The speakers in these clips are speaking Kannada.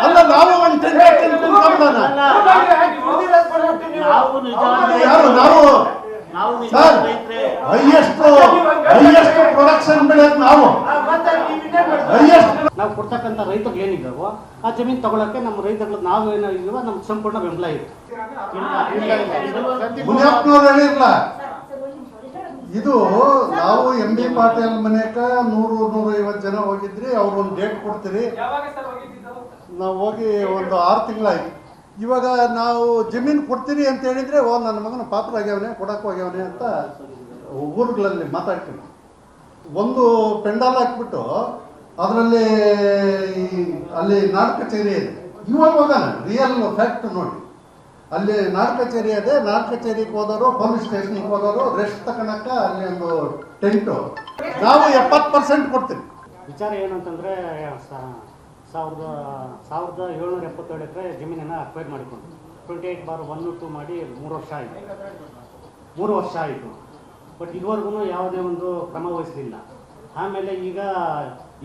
ಅಲ್ಲ ನಾವು ಒಂದು ನಾವು ನಿಜವಾದ ಯಾರು? ನಾವು ನಾವು ಸರ್ ನಿಜವಾದ ರೈತರೇ. ಹೈಯೆಸ್ಟ್ ಹೈಯೆಸ್ಟ್ ಪ್ರೊಡಕ್ಷನ್ ಬೆಳೆಯೋದು ನಾವು. ಆ, ಮತ್ತೆ ನೀವ್ ಹೈಯೆಸ್ಟ್ ನಾವು ಕೊಡ್ತಕ್ಕಂಥ ರೈತರು ಏನಿದ್ದಾವೋ ಆ ಜಮೀನು ತಗೊಳಕ್ಕೆ ನಮ್ಮ ರೈತರು ನಾವು ಏನೋ ಇಲ್ವೋ ನಮ್ಗೆ ಸಂಪೂರ್ಣ ಬೆಂಬಲ ಇದೆ. ಇದು ನಾವು ಎಂ ಬಿ ಪಾಟೀಲ್ ಮನೆಯಕ ನೂರು ನೂರೈವತ್ತು ಜನ ಹೋಗಿದ್ರಿ ಅವ್ರು ಒಂದು ಡೇಟ್ ಕೊಡ್ತೀರಿ ನಾವು ಹೋಗಿ ಒಂದು ಆರು ತಿಂಗಳಾಗಿ ಇವಾಗ ನಾವು ಜಮೀನು ಕೊಡ್ತೀರಿ ಅಂತ ಹೇಳಿದ್ರೆ ಓ ನನ್ನ ಮಗನ ಪಾತ್ರ ಆಗ್ಯಾವನೆ ಕೊಡಕ್ಕೆ ಹೋಗ್ಯಾವನೆ ಅಂತ ಊರುಗಳಲ್ಲಿ ಮಾತಾಡ್ತೀವಿ. ಒಂದು ಪೆಂಡಾಲ್ ಹಾಕ್ಬಿಟ್ಟು ಅದರಲ್ಲಿ ಅಲ್ಲಿ ನಾಲ್ಕು ಕಚೇರಿ ಇದೆ. ಇವಾಗ ಹೋಗೋಣ ರಿಯಲ್ ಫ್ಯಾಕ್ಟ್ ನೋಡಿ. ಅಲ್ಲಿ ನಾಲ್ಕು ಕಚೇರಿ ಅದೇ ನಾಲ್ಕು ಕಚೇರಿಗೆ ಹೋದವರು ಪೊಲೀಸ್ ಸ್ಟೇಷನ್ಗೆ ಹೋದವರು ರೆಸ್ಟ್ ತಗೊಳಕ ಅಲ್ಲಿ ಒಂದು ಟೆಂಟು ನಾವು ಎಪ್ಪತ್ತು ಪರ್ಸೆಂಟ್ ಕೊಡ್ತೀವಿ. ವಿಚಾರ ಏನಂತಂದ್ರೆ ಸಾವಿರದ ಸಾವಿರದ ಏಳ್ನೂರ ಎಪ್ಪತ್ತೇಳು ಎಕರೆ ಜಮೀನನ್ನು ಅಕ್ವೈರ್ ಮಾಡಿಕೊಂಡು twenty eight bar one two ಮಾಡಿ ಮೂರು ವರ್ಷ ಆಯಿತು. ಮೂರು ವರ್ಷ ಆಯಿತು. ಬಟ್ ಇದುವರೆಗೂ ಯಾವುದೇ ಒಂದು ಕ್ರಮ ವಹಿಸಲಿಲ್ಲ. ಆಮೇಲೆ ಈಗ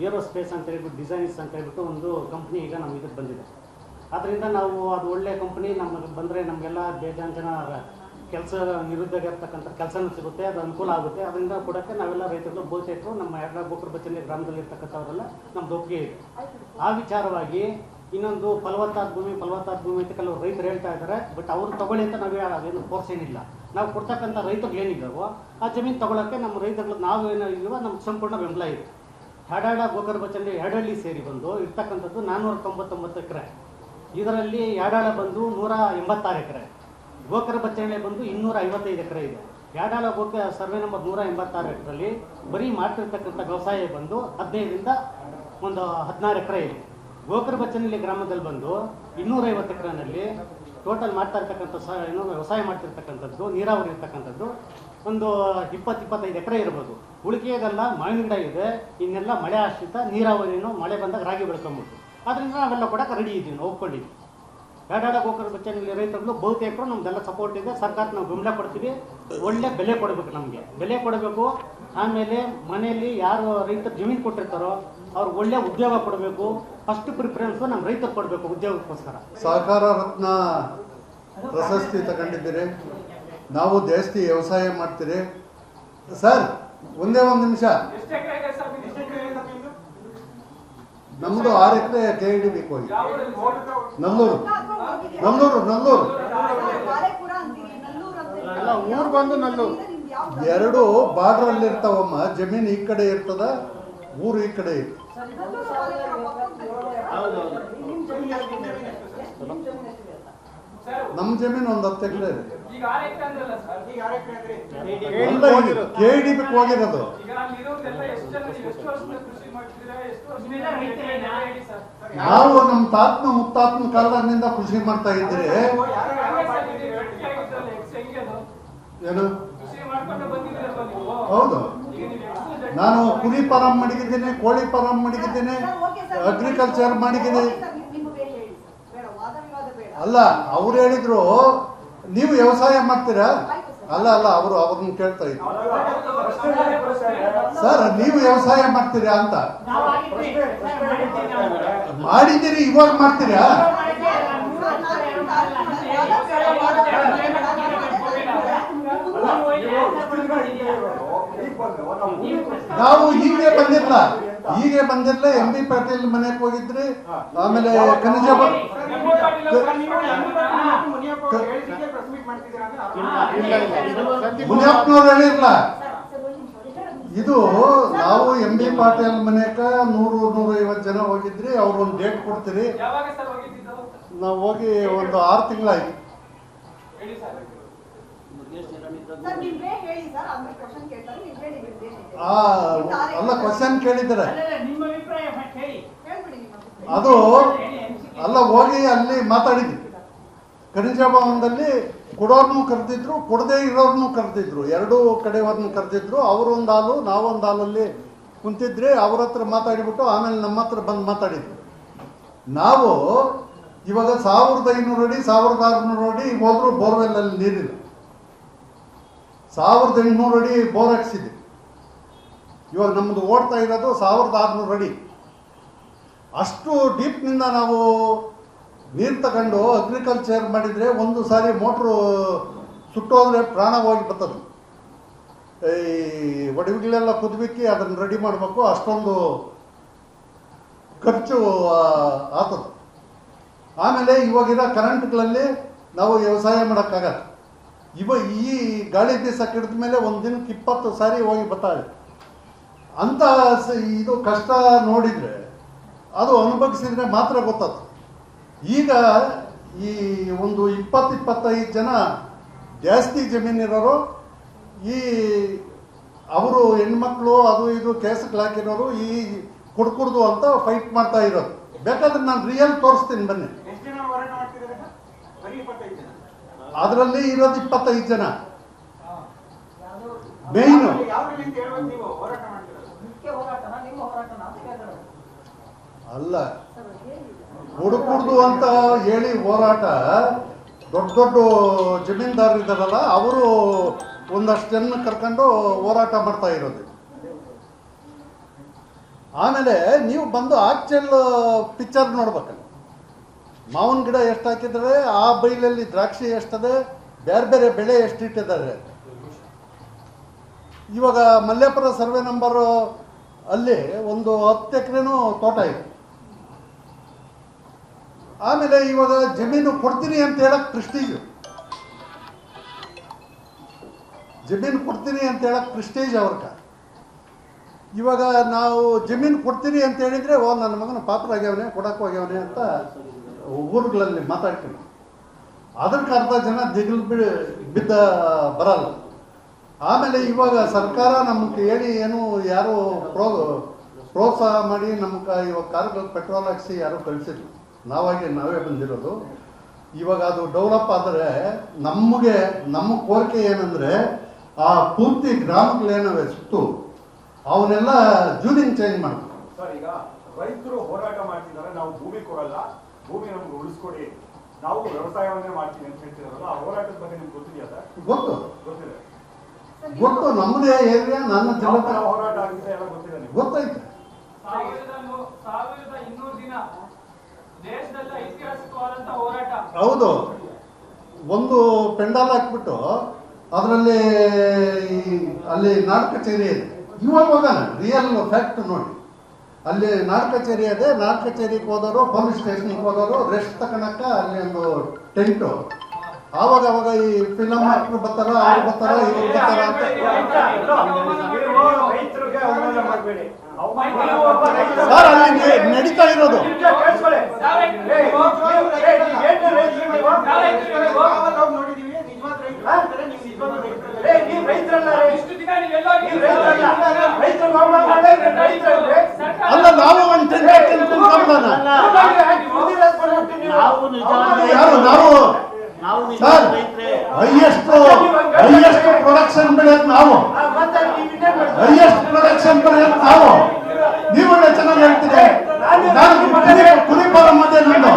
ಏರೋಸ್ಪೇಸ್ ಅಂತ ಹೇಳ್ಬಿಟ್ಟು ಡಿಸೈನ್ಸ್ ಅಂತ ಹೇಳ್ಬಿಟ್ಟು ಒಂದು ಕಂಪ್ನಿ ಈಗ ನಮ್ಮ ಇದಕ್ಕೆ ಬಂದಿದೆ. ಅದರಿಂದ ನಾವು ಅದು ಒಳ್ಳೆ ಕಂಪ್ನಿ ನಮಗೆ ಬಂದರೆ ನಮಗೆಲ್ಲ ಬೇಜಾನ್ ಜನ ಕೆಲಸ ನಿರುದ್ಯೋಗ ಇರ್ತಕ್ಕಂಥ ಕೆಲಸನೂ ಸಿಗುತ್ತೆ, ಅದು ಅನುಕೂಲ ಆಗುತ್ತೆ. ಅದರಿಂದ ಕೊಡೋಕ್ಕೆ ನಾವೆಲ್ಲ ರೈತರು ಬಹುತೇಕರು ನಮ್ಮ ಎರಡ ಗೋಕುರ ಬಚ್ಚನೆ ಗ್ರಾಮದಲ್ಲಿ ಇರ್ತಕ್ಕಂಥವರೆಲ್ಲ ನಮ್ದು ಒಪ್ಪಿಗೆ ಇದೆ. ಆ ವಿಚಾರವಾಗಿ ಇನ್ನೊಂದು ಫಲವತ್ತಾದ ಭೂಮಿ ಫಲವತ್ತಾದ ಭೂಮಿ ಅಂತ ಕೆಲವರು ರೈತರು ಹೇಳ್ತಾ ಇದ್ದಾರೆ. ಬಟ್ ಅವ್ರು ತಗೊಳ್ಳಿ ಅಂತ ನಾವು ಅದೇನು ಫೋರ್ಸ್ ಏನಿಲ್ಲ. ನಾವು ಕೊಡ್ತಕ್ಕಂಥ ರೈತರು ಏನಿದ್ದಾವೋ ಆ ಜಮೀನು ತಗೊಳ್ಳೋಕ್ಕೆ ನಮ್ಮ ರೈತಗಳು ನಾವು ಏನೋ ನಮ್ಮ ಸಂಪೂರ್ಣ ಬೆಂಬಲ ಇದೆ. ಹಡಾಡ ಗೋಕರ್ ಬಚ್ಚಲ್ಲಿ ಎರಡಳ್ಳಿ ಸೇರಿ ಬಂದು ಇರ್ತಕ್ಕಂಥದ್ದು ನಾನ್ನೂರ ತೊಂಬತ್ತೊಂಬತ್ತು ಎಕರೆ. ಇದರಲ್ಲಿ ಯಾಡಾಳ ಬಂದು ನೂರ ಎಂಬತ್ತಾರು ಎಕರೆ. ಗೋಕರ ಬಚ್ಚಣೆ ಬಂದು ಇನ್ನೂರ ಐವತ್ತೈದು ಎಕರೆ ಇದೆ. ಯಾಡಾಳ ಗೋಕ ಸರ್ವೆ ನಂಬರ್ ನೂರ ಎಂಬತ್ತಾರು ಎಕರೆಲ್ಲಿ ಬರೀ ಮಾಡ್ತಿರ್ತಕ್ಕಂಥ ವ್ಯವಸಾಯ ಬಂದು ಹದಿನೈದರಿಂದ ಒಂದು ಹದಿನಾರು ಎಕರೆ ಇದೆ. ಗೋಕರ ಬಚ್ಚನಹಳ್ಳಿ ಗ್ರಾಮದಲ್ಲಿ ಬಂದು ಇನ್ನೂರೈವತ್ತು ಎಕರೆನಲ್ಲಿ ಟೋಟಲ್ ಮಾಡ್ತಾ ಇರ್ತಕ್ಕಂಥ ಸ ಏನು ವ್ಯವಸಾಯ ಮಾಡ್ತಿರ್ತಕ್ಕಂಥದ್ದು, ನೀರಾವರಿ ಇರ್ತಕ್ಕಂಥದ್ದು ಒಂದು ಇಪ್ಪತ್ತು, ಇಪ್ಪತ್ತೈದು ಎಕರೆ ಇರ್ಬೋದು. ಉಳಿಕೆಯದೆಲ್ಲ ಮಾವಿನ ಗಿಡ ಇದೆ. ಇನ್ನೆಲ್ಲ ಮಳೆ ಆಶ್ರಿತ ನೀರಾವರಿನೂ ಮಳೆ ಬಂದಾಗ ರಾಗಿ ಬೆಳ್ಕೊಂಬಿಟ್ಟು ಅದರಿಂದ ನಾವೆಲ್ಲ ಕೂಡ ರೆಡಿ ಇದ್ದೀವಿ ನಾವು ಒಪ್ಕೊಂಡಿದ್ದೀವಿ ಬೇಡಾಡ ಗೋಕರ ಬಚ್ಚನಲ್ಲಿ ರೈತರಲ್ಲೂ ಬಹುತೇಕರು ನಮ್ದೆಲ್ಲ ಸಪೋರ್ಟ್ ಇದೆ. ಸರ್ಕಾರ ನಾವು ಬೆಂಬಲ ಕೊಡ್ತೀವಿ. ಒಳ್ಳೆ ಬೆಲೆ ಕೊಡಬೇಕು ನಮಗೆ. ಬೆಲೆ ಕೊಡಬೇಕು, ಆಮೇಲೆ ಮನೆಯಲ್ಲಿ ಯಾರು ರೈತರು ಜಮೀನು ಕೊಟ್ಟಿರ್ತಾರೋ ಅವ್ರಿಗೆ ಒಳ್ಳೆ ಉದ್ಯೋಗ ಕೊಡಬೇಕು. ಫಸ್ಟ್ ಪ್ರಿಫರೆನ್ಸ್ ನಮ್ಮ ರೈತರು ಕೊಡಬೇಕು ಉದ್ಯೋಗಕ್ಕೋಸ್ಕರ. ಸಹಕಾರ ರತ್ನ ಪ್ರಶಸ್ತಿ ತಗೊಂಡಿದ್ದೀರಿ. ನಾವು ಜಾಸ್ತಿ ವ್ಯವಸಾಯ ಮಾಡ್ತೀರಿ. ಸರ್, ಒಂದೇ ಒಂದು ನಿಮಿಷ ಎಷ್ಟು ಎಕರೆ ಇದೆ ಸರ್ ನಿಮ್ದು? ಎಷ್ಟು ಎಕರೆ ಇದೆ ನಿಮ್ದು? ನಮ್ಮದು ಆರು ಎಕರೆ ಕೆ ಇ ಡಿ ಬೇಕು? ನಲ್ಲೂರು ನಲ್ಲೂರು. ನಲ್ಲೂರು ಊರ್ ಬಂದು ನಲ್ಲೂರು. ಎರಡು ಬಾರ್ಡ್ರಲ್ಲಿ ಇರ್ತಾವಮ್ಮ ಜಮೀನು ಈ ಕಡೆ ಇರ್ತದ ಊರು ಈ ಕಡೆ ಇರ್ತದೆ. ನಮ್ಮ ಜಮೀನು ಒಂದು ಹತ್ತು ಎಕರೆ ಇದೆ. ಕೆ ಇ ಡಿ ಬೇಕು ಹೋಗಿರೋದು ಈಗ ಅಲ್ಲಿ ಇರೋದೆಲ್ಲ ಎಷ್ಟು ಜನ ನೀವು ನಮ್ಮ ತಾತ್ನ ಮುತ್ತಾತ್ನ ಕಾಲದಾಗಿನಿಂದ ಕೃಷಿ ಮಾಡ್ತಾ ಅದು? ಏನು? ಹೌದು. ನಾನು ಕುರಿ ಫಾರಂ ಮಡಗಿದ್ದೀನಿ ಕೋಳಿ ಫಾರಂ ಮಡಗಿದ್ದೀನಿ ಅಗ್ರಿಕಲ್ಚರ್ ಮಾಡಿದ್ದೀನಿ. ಅಲ್ಲ, ಅವ್ರು ಹೇಳಿದ್ರು, ನೀವು ವ್ಯವಸಾಯ ಮಾಡ್ತೀರಾ? ಅಲ್ಲ ಅಲ್ಲ ಅವರು ಅವ್ರನ್ನ ಕೇಳ್ತಾ ಇದ್ರು ಸರ್ ನೀವು ವ್ಯವಸಾಯ ಮಾಡ್ತೀರಾ ಅಂತ ಮಾಡಿದ್ದೀರಿ ಇವಾಗ ಮಾಡ್ತೀರಾ ನಾವು ಹೀಗೆ ಬಂದಿಲ್ಲ ಹೀಗೆ ಬಂದಿಲ್ಲ ಎಂ ಬಿ ಪಾಟೀಲ್ ಮನೆಗೆ ಹೋಗಿದ್ರಿ ಆಮೇಲೆ ಖನಿಜ ಮುನಿಯಪ್ಪನವ್ರು ಹೇಳಿರ್ಲ ಇದು ನಾವು ಎಂ ಬಿ ಪಾಟೀಲ್ ಮನೆಯಕ ನೂರು ನೂರ ಐವತ್ತು ಜನ ಹೋಗಿದ್ರಿ. ಅವ್ರು ಒಂದು ಡೇಟ್ ಕೊಡ್ತೀರಿ. ಯಾವಾಗ ಸರ್ ಹೋಗಿದ್ದು ನಾವು ಹೋಗಿ ಒಂದು ಆರು ತಿಂಗಳಾಯ್ತು. ಹೇಳಿ ಸರ್. ಆ ಅಲ್ಲ ಕ್ವಶನ್ ಕೇಳಿದ್ದಾರೆ. ನಿಮ್ಮ ಅಭಿಪ್ರಾಯ ಹೇಳಿ. ಅದು ಅಲ್ಲ ಹೋಗಿ ಅಲ್ಲಿ ಮಾತಾಡಿದ್ವಿ. ಖನಿಜ ಭವನದಲ್ಲಿ ಕೊಡೋರ್ನು ಕರೆದಿದ್ರು, ಕೊಡದೇ ಇರೋರ್ನು ಕರೆದಿದ್ರು. ಎರಡೂ ಕಡೆಯವ್ರನ್ನ ಕರೆದಿದ್ರು. ಅವರೊಂದು ಹಾಲು, ನಾವೊಂದು ಹಾಲಲ್ಲಿ ಕುಂತಿದ್ರೆ ಅವ್ರ ಹತ್ರ ಮಾತಾಡಿಬಿಟ್ಟು ಆಮೇಲೆ ನಮ್ಮ ಹತ್ರ ಬಂದು ಮಾತಾಡಿದ್ರು. ನಾವು ಇವಾಗ ಸಾವಿರದ ಐನೂರು ಅಡಿ, ಸಾವಿರದ ಆರುನೂರು ಅಡಿ ಹೋದ್ರು ಬೋರ್ವೆಲ್ಲಲ್ಲಿ ನೀರಿಲ್ಲ. ಸಾವಿರದ ಎಂಟುನೂರು ಅಡಿ ಬೋರ್ ಹಾಕ್ಸಿದ್ವಿ. ಇವಾಗ ನಮ್ಮದು ಓಡ್ತಾ ಇರೋದು ಸಾವಿರದ ಆರುನೂರು ಅಡಿ. ಅಷ್ಟು ಡೀಪ್ನಿಂದ ನಾವು ನೀರು ತಗೊಂಡು ಅಗ್ರಿಕಲ್ಚರ್ ಮಾಡಿದರೆ ಒಂದು ಸಾರಿ ಮೋಟ್ರು ಸುಟ್ಟೋದ್ರೆ ಪ್ರಾಣ ಹೋಗಿ ಬರ್ತದೆ. ಈ ಒಡವಿಗಳೆಲ್ಲ ಕುದ್ಬಿಕ್ಕಿ ಅದನ್ನು ರೆಡಿ ಮಾಡಬೇಕು, ಅಷ್ಟೊಂದು ಖರ್ಚು ಆತದ. ಆಮೇಲೆ ಇವಾಗಿರೋ ಕರೆಂಟ್ಗಳಲ್ಲಿ ನಾವು ವ್ಯವಸಾಯ ಮಾಡೋಕ್ಕಾಗಲ್ಲ. ಇವ ಈ ಗಾಳಿ ದಿವಸ ಕೆಡಿದ ಮೇಲೆ ಒಂದು ದಿನಕ್ಕೆ ಇಪ್ಪತ್ತು ಸಾರಿ ಹೋಗಿ ಬರ್ತಾಳೆ. ಸ- ಇದು ಕಷ್ಟ ನೋಡಿದರೆ, ಅದು ಅನುಭವಿಸಿದ್ರೆ ಮಾತ್ರ ಗೊತ್ತಾಗ್ತದೆ. ಈಗ ಈ ಒಂದು ಇಪ್ಪತ್ತು ಇಪ್ಪತ್ತೈದು ಜನ ಜಾಸ್ತಿ ಜಮೀನಿರೋರು ಈ ಅವರು ಹೆಣ್ಮಕ್ಳು ಅದು ಇದು ಕೇಸಕ್ಕೆ ಹಾಕಿರೋರು ಈ ಕುಡ್ಕುಡ್ದು ಅಂತ ಫೈಟ್ ಮಾಡ್ತಾ ಇರೋದು. ಬೇಕಾದ್ರೆ ನಾನು ರಿಯಲ್ ತೋರಿಸ್ತೀನಿ ಬನ್ನಿ. ಎಷ್ಟು ಜನ ಹೋರಾಟ ಮಾಡ್ತಿದ್ದಾರೆ ಸರ್? ಬರೀ ಜನ. ಅದರಲ್ಲಿ ಇರೋದು ಇಪ್ಪತ್ತೈದು ಜನ. ಮೇಯ್ನು ಅಲ್ಲ ಹುಡುಕುಡ್ದು ಅಂತ ಹೇಳಿ ಹೋರಾಟ, ದೊಡ್ಡ ದೊಡ್ಡ ಜಮೀನ್ದಾರರಿದ್ದಾರಲ್ಲ ಅವರು ಒಂದಷ್ಟು ಜನ ಕರ್ಕೊಂಡು ಹೋರಾಟ ಮಾಡ್ತಾ ಇರೋದು. ಆಮೇಲೆ ನೀವು ಬಂದು ಆಕ್ಚುಲ್ ಪಿಕ್ಚರ್ ನೋಡ್ಬೇಕಲ್ಲ ಮಾವಿನ ಗಿಡ ಎಷ್ಟು ಹಾಕಿದ್ದಾರೆ, ಆ ಬೈಲಲ್ಲಿ ದ್ರಾಕ್ಷಿ ಎಷ್ಟದೆ ಬೇರೆ ಬೇರೆ ಬೆಳೆ ಎಷ್ಟು ಇಟ್ಟಿದ್ದಾರೆ. ಇವಾಗ ಮಲ್ಲೇಪುರ ಸರ್ವೆ ನಂಬರ್ ಅಲ್ಲಿ ಒಂದು ಹತ್ತು ಎಕರೆನೂ ತೋಟ ಇದೆ. ಆಮೇಲೆ ಇವಾಗ ಜಮೀನು ಕೊಡ್ತೀನಿ ಅಂತ ಹೇಳಕ್ ಪ್ರಿಸ್ಟೀಜ್ ಜಮೀನು ಕೊಡ್ತೀನಿ ಅಂತ ಹೇಳಕ್ ಪ್ರೆಸ್ಟೀಜ್ ಅವ್ರಕ ಇವಾಗ ನಾವು ಜಮೀನು ಕೊಡ್ತೀನಿ ಅಂತ ಹೇಳಿದ್ರೆ, ಓ, ನನ್ನ ಮಗನ ಪಾತ್ರ ಆಗ್ಯಾವನೆ ಕೊಡಕ್ಕೆ ಹೋಗ್ಯಾವನೆ ಅಂತ ಊರುಗಳಲ್ಲಿ ಮಾತಾಡ್ತೀವಿ ಅದಕ್ಕೆ ಅರ್ಧ ಜನ ದಿಗಿಲ್ ಬಿಡ್ ಬಿದ್ದ ಬರಲ್ಲ. ಆಮೇಲೆ ಇವಾಗ ಸರ್ಕಾರ ನಮ್ಗೆ ಹೇಳಿ ಏನು ಯಾರು ಪ್ರೋ, ಪ್ರೋತ್ಸಾಹ ಮಾಡಿ ನಮ್ಗೆ ಇವಾಗ ಕಾರ್ಗಳು ಪೆಟ್ರೋಲ್ ಹಾಕ್ಸಿ ಯಾರು ಕಳಿಸಿದ್ರು ನಾವಾಗಿ ನಾವೇ ಬಂದಿರೋದು. ಇವಾಗ ಅದು ಡೆವಲಪ್ ಆದರೆ ನಮಗೆ ನಮ್ಮ ಕೋರಿಕೆ ಏನಂದರೆ ಆ ಪೂರ್ತಿ ಗ್ರಾಮಗಳೇನವೆ ಸುತ್ತು. ಅವನ್ನೆಲ್ಲ ಜೂನಿಂಗ್ ಚೇಂಜ್ ಮಾಡಬೇಕು. ಸರ್ ಈಗ ರೈತರು ಹೋರಾಟ ಮಾಡ್ತಿದ್ದಾರೆ. ನಾವು ಭೂಮಿ ಕೊಡಲ್ಲ. ಭೂಮಿ ನಮ್ಗೆ ಉಳಿಸ್ಕೊಡಿ. ನಾವು ವ್ಯವಸಾಯವನ್ನೇ ಮಾಡ್ತೀವಿ ಅಂತ ಹೇಳ್ತಿದಾರಲ್ಲ ಆ ಹೋರಾಟದ ಬಗ್ಗೆ ನಿಮ್ಗೆ ಗೊತ್ತಿದೆಯಾ ಸರ್? ಗೊತ್ತು. ಗೊತ್ತಿದೆ. ಗೊತ್ತು. ನಮ್ಮದೇ ಏರಿಯಾ ನನ್ನ ಯಾವ ಹೋರಾಟ ಆಗಿದೆ ಎಲ್ಲ ಗೊತ್ತಿದೆ ಗೊತ್ತಾಯ್ತು. ಗೊತ್ತೈತೆ ಸಾವಿರದ ಇನ್ನೂರು ದಿನ ಹೌದು. ಒಂದು ಪೆಂಡಾಲ್ ಹಾಕ್ಬಿಟ್ಟು ಅದರಲ್ಲಿ ಅಲ್ಲಿ ನಾಡ ಕಚೇರಿ ಇದೆ. ಇವಾಗ ಹೋಗೋಣ. ರಿಯಲ್ ಫ್ಯಾಕ್ಟ್ ನೋಡಿ. ಅಲ್ಲಿ ನಾಡ ಕಚೇರಿ ಅದೇ ನಾಡ ಕಚೇರಿಗೆ ಹೋದವರು ಪೊಲೀಸ್ ಸ್ಟೇಷನ್ಗೆ ಹೋದವರು ರೆಸ್ಟ್ ತಗೊಳಕ್ಕೆ ಅಲ್ಲಿ ಒಂದು ಟೆಂಟು. ಆವಾಗ ಅವಾಗ ಈ ಫಿಲಮ್ ಹಾಕ್ರು ಬರ್ತಾರ, ಅವ್ರು ಬರ್ತಾರ, ಇವ್ರು ಬರ್ತಾರ ಸರ್ ಅಲ್ಲಿ ನಡೀತಾ ಇರೋದು. ರೈತರಲ್ಲ ನಿಜವಾದ ರೈತರು ಇರ್ತಾರೆ, ನೀವು ನಿಜವಾದ ರೈತರಲ್ಲ ಇರ್ತಾರೆ. ಇಷ್ಟು ದಿನ ನೀವೆಲ್ಲೋ ಅಲ್ಲ ನಾವು ಒಂದು ಟೆಂಟ್ ಹಾಕ್ಕೊಂಡು ಕುಂತ್ಕೊಂಡ್ಬಿಡೋಣ. ನಾವು ನಿಜವಾದ ಯಾರು ನಾವು ನಾವು ಸರ್ ನಿಜವಾದ ರೈತರೇ ಹೈಯೆಸ್ಟ್ ಹೈಯೆಸ್ಟ್ ಪ್ರೊಡಕ್ಷನ್ ಬೆಳೆಯೋದು ನಾವು ಹೈಯೆಸ್ಟ್ ಪ್ರೊಡಕ್ಷನ್ ಬೆಳೆಯೋದು ನಾವು ನೀವು ಚೆನ್ನಾಗಿ ಹೇಳ್ತೀರಿ ನಾನು ಕುರಿ ಕುರಿ ಫಾರಂ ಅದೇ ನಂದು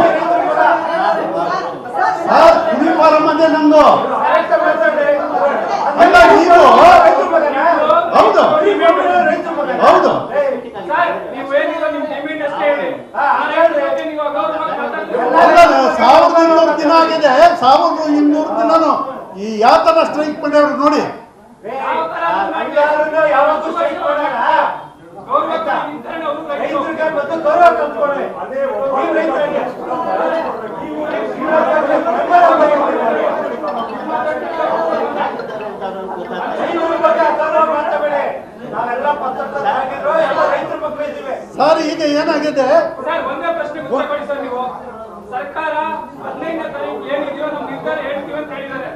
ಸರ್ ಕುರಿ ಫಾರಂ ಅದೇ ನಂದು ಅಲ್ಲ ನೀವು ಹೌದು ಹೌದು ನೀವು ಏನಿಲ್ಲ ನಿಮ್ ಡಿಮ್ಯಾಂಡ್ ಅಷ್ಟೇ ಹೇಳಿ ನಾನು ಹೇಳ್ತೀನಿ, ನೀವು ಗೌರವ ಮಾತಾಡ್ತೀರಿ. ಅಲ್ಲ ಸಾವಿರದ ಇನ್ನೂರು ದಿನ ಆಗಿದೆ ಸಾವಿರದ ಇನ್ನೂರು ದಿನನು ಈ ಯಾವ ತರ ಸ್ಟ್ರೈಕ್ ಮಾಡ್ಯಾವ್ರು ನೋಡಿ ಯಾವ ತರ ನೀವು ಯಾವಾಗೂ ಸ್ಟ್ರೈಕ್ ಮಾಡೋಣ ಗೌರವ ಕೊಡಿ, ನಿಂತ್ಕೊಂಡು ಅವ್ರು ಕರೆದ್ರು. ರೈತರಿಗೆ ಮತ್ತು ಗೌರವ ಕಲ್ತ್ಕೊಳ್ಳಿ ಅದೇ ನೀವು ರೈತರಿಗೆ ರೈತರ ಬಗ್ಗೆ ಅಗೌರವ ಮಾತಾಡಬೇಡಿ ನಾವೆಲ್ಲ ಪತ್ರಕರ್ತರಾಗಿರೋ ಎಲ್ಲ ರೈತರ ಮಕ್ಕಳು ಇದ್ದೀವಿ ಸರ್ ಈಗ ಏನಾಗಿದೆ ಸರ್ ಒಂದೇ ಪ್ರಶ್ನೆ ಉತ್ತರ ಕೊಡಿ ಸರ್ ನೀವು ಸರ್ಕಾರ ಹದಿನೈದನೇ ತಾರೀಕು ಏನಿದೆಯೋ ನಮ್ ನಿರ್ಧಾರ ಹೇಳ್ತೀವಿ ಅಂತ ಹೇಳಿದ್ದಾರೆ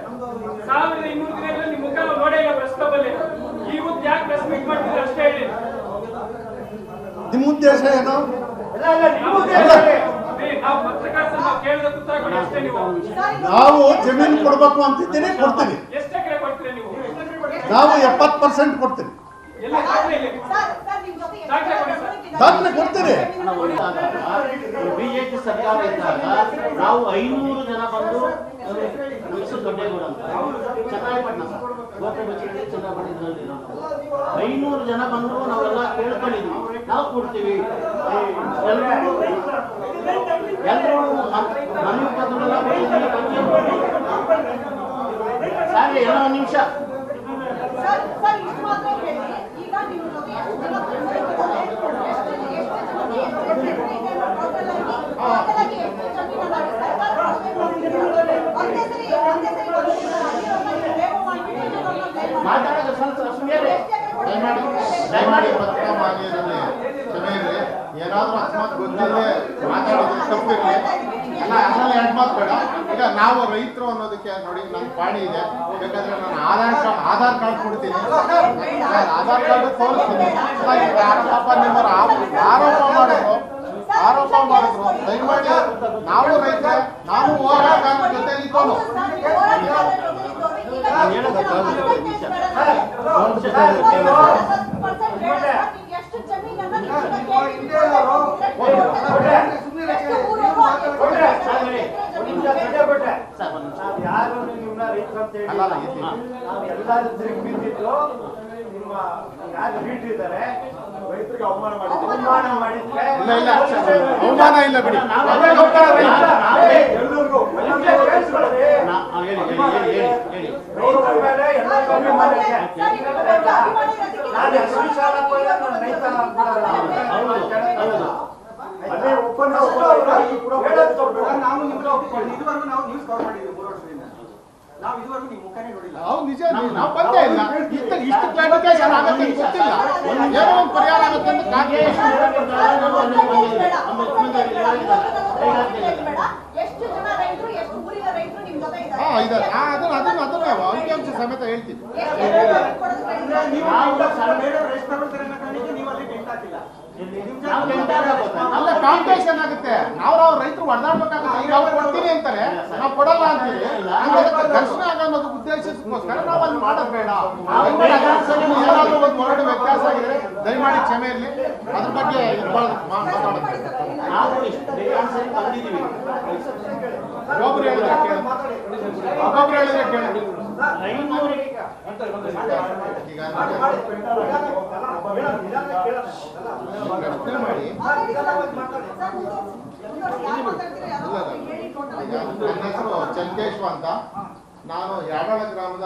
ಸಾವಿರದ ಇನ್ನೂರು ದಿನಗಳಲ್ಲಿ ನಿಮ್ ಮುಖ ನಾವು ನೋಡೇ ಇಲ್ಲ ಪ್ರೆಸ್ ಕ್ಲಬ್ ಅಲ್ಲಿ ಇವತ್ತು ಯಾಕೆ ಪ್ರೆಸ್ ಮೀಟ್ ಮಾಡ್ತಿದ್ರೆ ಅಷ್ಟೇ ಹೇಳಿ ನಿಮ್ಮ ಉದ್ದೇಶ ಏನು ಎಲ್ಲ ಎಲ್ಲ ನಿಮ್ಮ ಉದ್ದೇಶವೇ. ರೀ, ನಾವು ಪತ್ರಕರ್ತರು ನಾವು ಕೇಳಿದ ಉತ್ತರ ಕೊಡಿ ಅಷ್ಟೇ ಏನು? ನಾವು ಜಮೀನು ಕೊಡ್ಬೇಕು ಅಂತಿದ್ದೀನಿ ಕೊಡ್ತೀರಾ ನೀವು ಎಪ್ಪತ್ತು ಪರ್ಸೆಂಟ್ ಎಲ್ಲಿ ದಾಖಲೆ ಎಲ್ಲಿ? ಸರ್ ಸರ್ ನಿಮ್ ಜೊತೆ ದಾಖಲೆ ಕೊಡಿ ಸರ್. ಕೊಡ್ತೀರಿ ಬಿಜೆಪಿ ಸರ್ಕಾರ ಇದ್ದಾಗ ನಾವು ಐನೂರು ಜನ ಬಂದು ದೊಡ್ಡೇಗೌಡ ಅಂತ. ಐನೂರು ಜನ ಬಂದ್ರು ನಾವೆಲ್ಲ ಕೇಳ್ಕೊಂಡಿದ್ವಿ. ನಾವು ಕೊಡ್ತೀವಿ ಎಲ್ಲರೂ ಎಲ್ಲರೂ. ಸಾರಿ ಒಂದು ನಿಮಿಷ. ಮಾತಾಡೋದು ಸ್ವಲ್ಪ ಸುಮ್ಮನೆ ದಯಮಾಡಿ ದಯಮಾಡಿ ಪತ್ರಿಕಾ ಮಾನ್ಯರಲ್ಲಿ ಕ್ಷಮೆ ಇರಲಿ ಏನಾದ್ರೂ ಅಕಸ್ಮಾತ್ ಗೊತ್ತಿಲ್ಲದೆ ಮಾತಾಡೋದು ತಪ್ಪಿರಲಿ. ಅಲ್ಲ ಅದ್ರಲ್ಲಿ ಎರಡು ಮಾತು ಬೇಡ. ಈಗ ನಾವು ರೈತರು ಅನ್ನೋದಕ್ಕೆ ನೋಡಿ ನನ್ನ ಪಾಣಿ ಇದೆ. ಬೇಕಾದ್ರೆ ನಾನು ಆಧಾರ್ ಕಾರ್ಡ್ ಆಧಾರ್ ಕಾರ್ಡ್ ಕೊಡ್ತೀನಿ. ನಾನು ಆಧಾರ್ ಕಾರ್ಡ್ ತೋರಿಸ್ತೀನಿ. ಪಾಪ ನಿಮ್ಮವ್ರು ಆರೋಪ ಮಾಡಿದ್ರು. ಆರೋಪ ಮಾಡಿದ್ರು. ದಯಮಾಡಿ ನಾವು ರೈತ ನಾನು ಹೋರಾಟ ಜೊತೆ ಇದ್ದು ಹೌದು ಸರ್, ನೀವು ಹೋರಾಟಗಾರರು ಇದ್ದವ್ರು. ಈಗ ಎಷ್ಟು ಜನ percentage ಬೇಡ ನಮಗೆ? ಸರ್, ಒಂದು ಅರವತ್ತು percent ಬೇಡ ಸರ್. ನೀವು ಎಷ್ಟು ಜಮೀನನ್ನ ನೀವು ಈಗ ಕೇಳಿದ್ದೀರಿ? ಎಷ್ಟು ಊರವರು ಹಾಕಿದ್ದೀರಿ? ಎಷ್ಟು ಜಮೀನು ಬೇಕು? ಸರ್ ಒಂದು ನಿಮಿಷ. ನಾವು ಯಾರು ನಿಮ್ಮನ್ನ ರೈತರು ಅಂತ ಹೇಳಿ ಅಲ್ಲ, ಅಲ್ಲ, ನಾವು ಎಲ್ಲರೂ ತಿರುಗಿ ಬಿದ್ದಿದ್ದು ನಿಮ್ಮ ಯಾರು ಇದ್ದಾರೆ ರೈತರಿಗೆ ಅವಮಾನ ಮಾಡಿದ್ರು ಅವಮಾನ ಮಾಡಿದ್ರೆ ಇಲ್ಲ ಇಲ್ಲ ಅವಮಾನ ಇಲ್ಲ ಬಿಡಿ ನಾವೆಲ್ಲ ನಾವೇ ಎಲ್ಲರಿಗೂ ಎಲ್ಲರಿಗೂ ಕೇಳಿಸ್ಕೊಳ್ಳಿ. ನಾ- ಆ, ಹೇಳಿ ಹೇಳಿ ಹೇಳಿ ಹೇಳಿ ಹೇಳಿ ರೈತರ ಮೇಲೆ ಎಲ್ಲರಿಗೂ ಅಭಿಮಾನ ಇದೆ. ಸರ್, ಈಗ ನಮ್ಗೆ ಅಭಿಮಾನ ಇರೋದಕ್ಕೆ ನಾನು ಎಷ್ಟು ವಿಷಯ ಹಾಕ್ಕೊಳ್ಳಿ ನಾನು ರೈತ ಹಾಕ್ಕೊಳ್ಳಲ್ಲ. ಹೌದು ಹೌದು ಅದೇ ಒಪ್ಪಂದ ಒಪ್ಪಂದ ಕೂಡ ಹೇಳೋದು ತಪ್ಪು. ಸರ್, ನಾವು ನಿಮ್ಗೆ ಒಪ್ಪಿಕೊಳ್ಳಿ. ಇದುವರೆಗೂ ನಾವು ನ್ಯೂಸ್ ಕವರ್ ಮಾಡಿದ್ವಿ ಮೂರು ವರ್ಷದಿಂದ ನಾವು ಇದುವರೆಗೂ ನಿಮ್ಮ ನಾವು ನಿಜ ನಾವು ಬಂದೇ ಇಲ್ಲ. ಇಷ್ಟು ಇಷ್ಟು ಕ್ಲಾರಿಫಿಕೇಶನ್ ಆಗುತ್ತೆ ಅಂತ ಗೊತ್ತಿಲ್ಲ. ಏನೋ ಒಂದು ಪರಿಹಾರ ಆಗುತ್ತೆ ಅಂತ ಹಾ ಇದ್ದಾರೆ ಇದೆ ಅದನ್ನ ಅದನ್ನ ಅದನ್ನ ಅಂಕಿಅಂಶ ಸಮೇತ ಹೇಳ್ತೀನಿ ಅಲ್ಲಿ ಕಾಂಪಿಟೇಷನ್ ಆಗುತ್ತೆ. ರೈತರು ಹೊಡೆದಾಡ್ಬೇಕಾಗುತ್ತೆ ಈಗ ಅವ್ರು ಕೊಡ್ತೀನಿ ಅಂತಾರೆ ನಾವು ಕೊಡಲ್ಲ ಅಂತೀವಿ ಘರ್ಷಣೆ ಅನ್ನೋದು ಉದ್ದೇಶಕ್ಕೋಸ್ಕರ ನಾವು ಅಲ್ಲಿ ಮಾಡೋದು ಬೇಡ ಏನಾದ್ರೂ ಒಂದು ಹೊರಡು ವ್ಯತ್ಯಾಸ ಆಗಿದೆ ದಯಮಾಡಿ ಕ್ಷಮೆ ಇರಲಿ ಅದ್ರ ಬಗ್ಗೆ ನಾವು ಒಬ್ಬೊಬ್ರು ಹೇಳಿದ್ರೆ ಕೇಳಿ ಒಬ್ಬೊಬ್ರು ಹೇಳಿದ್ರೆ ಕೇಳಿ ಮಾಡಿ ನನ್ನ ಅಂತ. ನಾನು ಯಾಡಾಳ ಗ್ರಾಮದ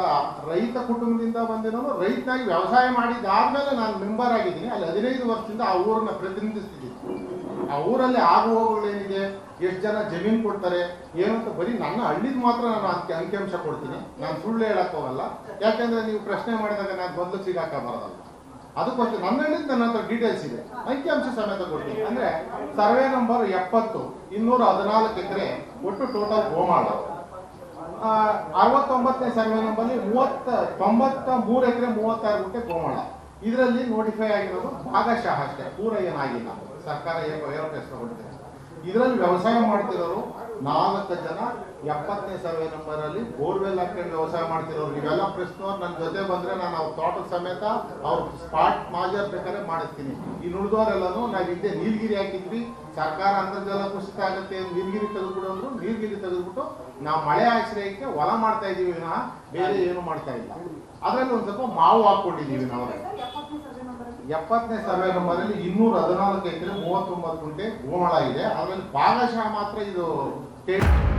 ರೈತ ಕುಟುಂಬದಿಂದ ಬಂದಿರೋನು, ರೈತನಾಗಿ ವ್ಯವಸಾಯ ಮಾಡಿದ್ದಾದ್ಮೇಲೆ ನಾನು ಮೆಂಬರ್ ಆಗಿದ್ದೀನಿ. ಅಲ್ಲಿ ಹದಿನೈದು ವರ್ಷದಿಂದ ಆ ಊರನ್ನ ಪ್ರತಿನಿಧಿಸ್ತಿದ್ದೀನಿ. ಆ ಊರಲ್ಲಿ ಆಗು ಹೋಗುಗಳೇನಿದೆ ಎಷ್ಟು ಜನ ಜಮೀನು ಕೊಡ್ತಾರೆ? ಏನು ಅಂತ ಬರೀ ನನ್ನ ಹಳ್ಳಿದ್ ಮಾತ್ರ ನಾನು ಅದಕ್ಕೆ ಅಂಕಿಅಂಶ ಕೊಡ್ತೀನಿ. ನಾನು ಸುಳ್ಳು ಹೇಳಕ್ ಹೋಗಲ್ಲ. ಯಾಕಂದ್ರೆ ನೀವು ಪ್ರಶ್ನೆ ಮಾಡಿದಾಗ ನಾನು ಮೊದಲು ಸಿಗಾಕ ಬರೋದಲ್ಲ ಅದಕ್ಕೋಸ್ಕರ ನನ್ನ ಹೇಳಿದ ನನ್ನ ಹತ್ರ ಡೀಟೇಲ್ಸ್ ಇದೆ. ಅಂಕಿಅಂಶ ಸಮೇತ ಕೊಡ್ತೀನಿ. ಅಂದ್ರೆ ಸರ್ವೆ ನಂಬರ್ ಎಪ್ಪತ್ತು, ಇನ್ನೂರ ಹದಿನಾಲ್ಕು ಎಕರೆ ಒಟ್ಟು ಟೋಟಲ್ ಗೋಮಾಳ. ಅರವತ್ತೊಂಬತ್ತನೇ ಸರ್ವೆ ನಂಬರ್ಲಿ ಮೂವತ್ತ ತೊಂಬತ್ತ ಮೂರು ಎಕರೆ ಮೂವತ್ತಾರು ಗುಂಟೆ ಗೋಮಾಳ. ಇದರಲ್ಲಿ ನೋಟಿಫೈ ಆಗಿರೋದು ಭಾಗಶಃ ಅಷ್ಟೇ. ಪೂರ ಏನಾಗಿಲ್ಲ ಸರ್ಕಾರ ಏನು ಕೊಟ್ಟಿದೆ ಇದರಲ್ಲಿ ವ್ಯವಸಾಯ ಮಾಡ್ತಿರೋರು ನಾಲ್ಕು ಜನ ಎಪ್ಪತ್ತನೇ ಸರ್ವೆ ನಂಬರ್ ಅಲ್ಲಿ ಬೋರ್ವೆಲ್ ಹಾಕೊಂಡು ವ್ಯವಸಾಯ ಮಾಡ್ತಿರೋರು. ನೀವೆಲ್ಲ ಪ್ರಶ್ನವ್ರು ನನ್ನ ಜೊತೆ ಬಂದ್ರೆ ನಾನು ಅವ್ರ ತೋಟದ ಸಮೇತ ಅವ್ರ ಸ್ಪಾಟ್ ಮಾಜರ್ ಬೇಕಾದ್ರೆ ಮಾಡಿಸ್ತೀನಿ. ಈ ನುಡಿದವರೆಲ್ಲನೂ ನಾವು ಹಿಂದೆ ನೀಲಗಿರಿ ಹಾಕಿದ್ವಿ. ಸರ್ಕಾರ ಅಂತರ್ಜಲ ಕುಸಿತ ಆಗುತ್ತೆ, ನೀಲಗಿರಿ ತೆಗೆದ್ಬಿಡು ಅಂದ್ರು, ನೀಲಗಿರಿ ತೆಗೆದ್ಬಿಟ್ಟು ನಾವು ಮಳೆ ಆಶ್ರಯಕ್ಕೆ ಹೊಲ ಮಾಡ್ತಾ ಇದೀವಿ ವಿನಃ ಬೇರೆ ಏನು ಮಾಡ್ತಾ ಇಲ್ಲ. ಅದರಲ್ಲಿ ಒಂದ್ ಸ್ವಲ್ಪ ಮಾವು ಹಾಕೊಂಡಿದೀವಿ ನಾವು. ಎಪ್ಪತ್ತನೇ ಸರ್ವೆ ನಂಬರ್ ಅಲ್ಲಿ ಇನ್ನೂರ ಹದಿನಾಲ್ಕು ಎಕರೆ ಮೂವತ್ತೊಂಬತ್ತು ಗುಂಟೆ ಗೋಮಳ ಇದೆ. ಅದರಲ್ಲಿ ಭಾಗಶಃ ಮಾತ್ರ ಇದು ¿Qué?